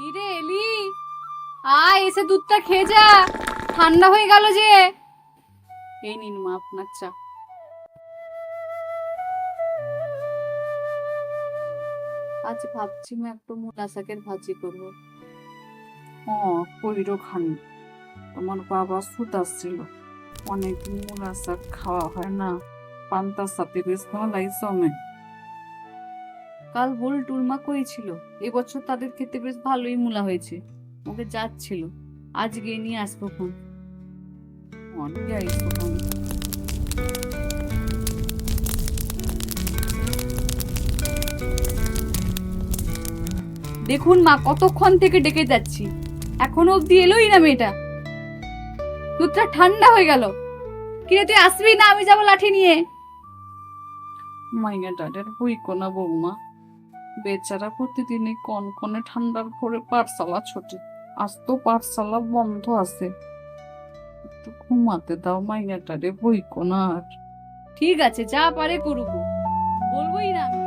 কি রে এলি? আয়, এসে দুধটা খেয়ে যা। ঠান্ডা হয়ে গেল যে। এই নিন মা, আপনার চা। আজ ভাবছি মা, একটু মূলা শাকের ভাজি করব। ও, কইরো খানি। তোমার বাবা সুত আসছিল। অনেক মূলা শাক খাওয়া হয় না। পান্তার সাথে বেশ ভালাই জমে কাল বল টুলমা করেছিল এবছর তাদের খেতে বেশ ভালোই মূলা হয়েছে। ওকে যাচ্ছিল। আজ গিয়ে নিয়ে আসব ফোন। দেখুন মা, কতক্ষণ থেকে ডেকে যাচ্ছি। এখনও অব্দি এলোই না মেয়েটা। দুধটা ঠান্ডা হয়ে গেল। কিরে, তুই আসবি না? আমি যাব লাঠি নিয়ে। মাইয়া ডাডের বই কোনা বৌমা। বেচারা প্রতিদিনই কনকনে ঠান্ডার ঘরে পাঠশালা ছোটে। আজ তো পাঠশালা বন্ধ আছে। একটু ঘুমাতে দাও মাইয়াটারে বই কোনা আর। ঠিক আছে, যা পারে করুক বলবোই না আমি